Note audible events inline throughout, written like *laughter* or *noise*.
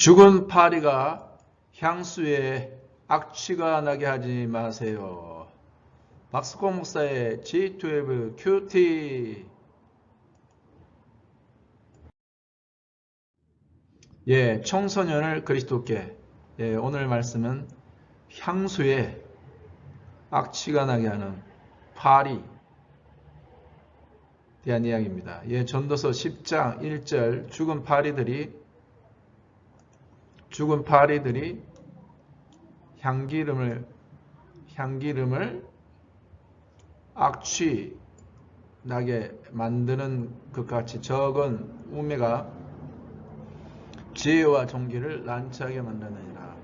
죽은 파리가 향수에 악취가 나게 하지 마세요. 박스콩 목사의 G12 큐티 예, 청소년을 그리스도께 예, 오늘 말씀은 향수에 악취가 나게 하는 파리 대한 이야기입니다. 예, 전도서 10장 1절 죽은 파리들이 죽은 파리들이 향기름을 향기름을 악취 나게 만드는 것 같이 적은 우매가 지혜와 종기를 난처하게 만드느니라.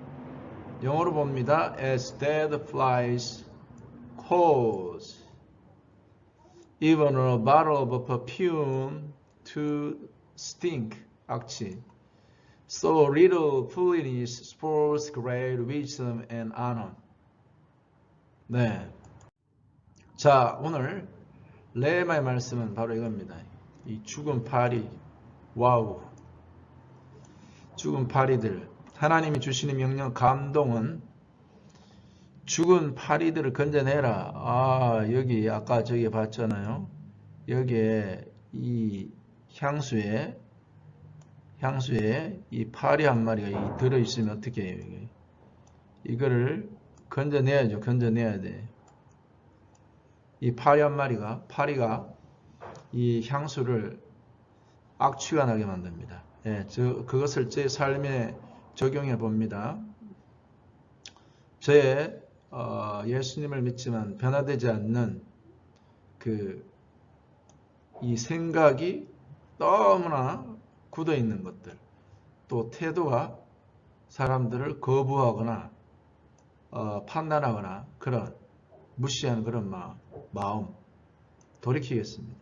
영어로 봅니다. As dead flies cause even a bottle of perfume to stink 악취. So little foolishness spoils great wisdom and honor. 네. 자, 오늘 레마의 말씀은 바로 이겁니다. 이 죽은 파리, 와우. 죽은 파리들. 하나님이 주시는 명령, 감동은 죽은 파리들을 건져내라. 아, 여기 아까 저기 봤잖아요. 여기에 이 향수에 향수에 이 파리 한 마리가 들어 있으면 어떻게 해요? 이게? 이거를 건져내야죠. 건져내야 돼. 이 파리 한 마리가 파리가 이 향수를 악취가 나게 만듭니다. 예, 저 그것을 제 삶에 적용해 봅니다. 저의 어, 예수님을 믿지만 변화되지 않는 그 이 생각이 너무나 굳어 있는 것들, 또 태도가 사람들을 거부하거나 어, 판단하거나 그런 무시하는 그런 마음, 마음 돌이키겠습니다.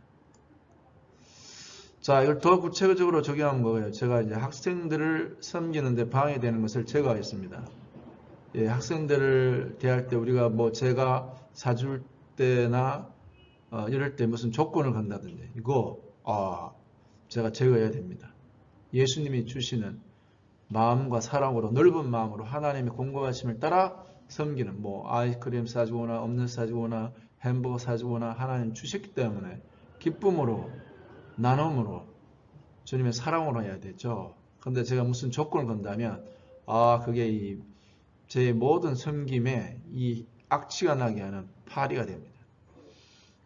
자, 이걸 더 구체적으로 적용한 거예요. 제가 이제 학생들을 섬기는데 방해되는 것을 제거하겠습니다. 예, 학생들을 대할 때 우리가 뭐 제가 사줄 때나 어, 이럴 때 무슨 조건을 건다든지 이거 아, 제가 제거해야 됩니다. 예수님이 주시는 마음과 사랑으로 넓은 마음으로 하나님의 공고하심을 따라 섬기는 뭐 아이스크림 사주거나 없는 사주거나 햄버거 사주거나 하나님 주셨기 때문에 기쁨으로 나눔으로 주님의 사랑으로 해야 되죠. 근데 제가 무슨 조건을 건다면 아 그게 이 제 모든 섬김에 이 악취가 나게 하는 파리가 됩니다.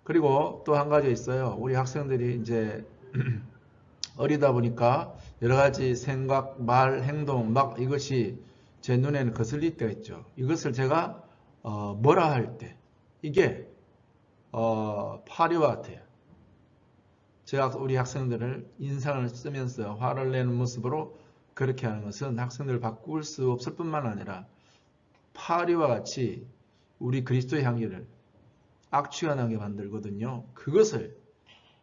그리고 또 한 가지 있어요. 우리 학생들이 이제 *clears throat* 어리다 보니까 여러 가지 생각, 말, 행동 막 이것이 제 눈에는 거슬릴 때가 있죠. 이것을 제가 어, 뭐라 할 때 이게 어, 파리와 같아요. 제가 우리 학생들을 인상을 쓰면서 화를 내는 모습으로 그렇게 하는 것은 학생들을 바꿀 수 없을 뿐만 아니라 파리와 같이 우리 그리스도의 향기를 악취가 나게 만들거든요. 그것을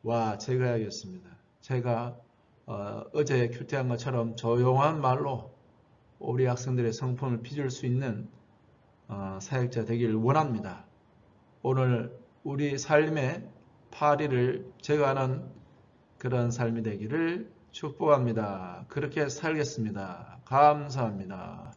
와 제거해야겠습니다. 제가 어, 제 큐티한 것처럼 조용한 말로 우리 학생들의 성품을 빚을 수 있는 어, 사역자 되기를 원합니다. 오늘 우리 삶의 파리를 제거하는 그런 삶이 되기를 축복합니다. 그렇게 살겠습니다. 감사합니다.